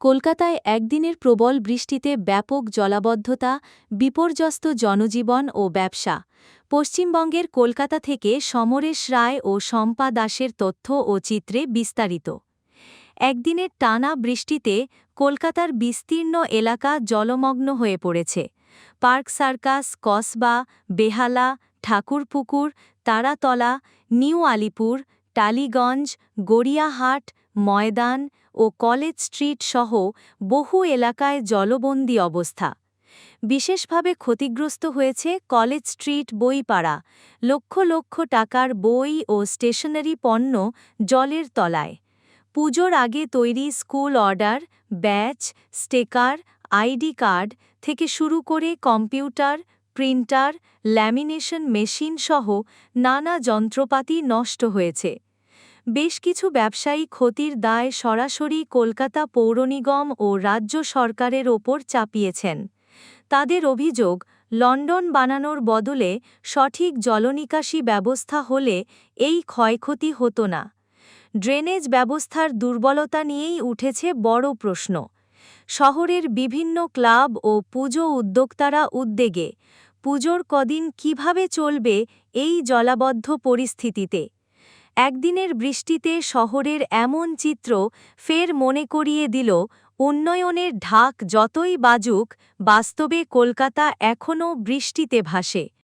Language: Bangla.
কলকাতায় একদিনের প্রবল বৃষ্টিতে ব্যাপক জলাবদ্ধতা, বিপর্যস্ত জনজীবন ও ব্যবসা। পশ্চিমবঙ্গের কলকাতা থেকে সমরেশ রায় ও শম্পা দাসের তথ্য ও চিত্রে বিস্তারিত। একদিনের টানা বৃষ্টিতে কলকাতার বিস্তীর্ণ এলাকা জলমগ্ন হয়ে পড়েছে। Park Circus, Kasba, Behala, Thakurpukur, Taratala, New Alipore Tollygunge, Gariahat, Maidan ও কলেজ স্ট্রিট সহ বহু এলাকায় জলবন্দী অবস্থা। বিশেষভাবে ক্ষতিগ্রস্ত হয়েছে কলেজ স্ট্রিট বইপাড়া। লক্ষ লক্ষ টাকার বই ও স্টেশনারি পণ্য জলের তলায়। পুজোর আগে তৈরি school order, badge, sticker, ID card থেকে শুরু করে কম্পিউটার, প্রিন্টার, ল্যামিনেশন মেশিন সহ নানা যন্ত্রপাতি নষ্ট হয়েছে। বেশ কিছু ব্যবসায়ী ক্ষতির দায় সরাসরি কলকাতা পৌর নিগম ও রাজ্য সরকারের ওপর চাপিয়েছেন। তাদের অভিযোগ, লন্ডন বানানোর বদলে সঠিক জলনিকাশি ব্যবস্থা হলে এই ক্ষয়ক্ষতি হতো না। ড্রেনেজ ব্যবস্থার দুর্বলতা নিয়েই উঠেছে বড় প্রশ্ন। শহরের বিভিন্ন ক্লাব ও পুজো উদ্যোক্তারা উদ্বেগে, পুজোর কদিন কীভাবে চলবে এই জলাবদ্ধ পরিস্থিতিতে? একদিনের বৃষ্টিতে শহরের এমন চিত্র ফের মনে করিয়ে দিল, উন্নয়নের ঢাক যতই বাজুক, বাস্তবে কলকাতা এখনও বৃষ্টিতে ভাসে।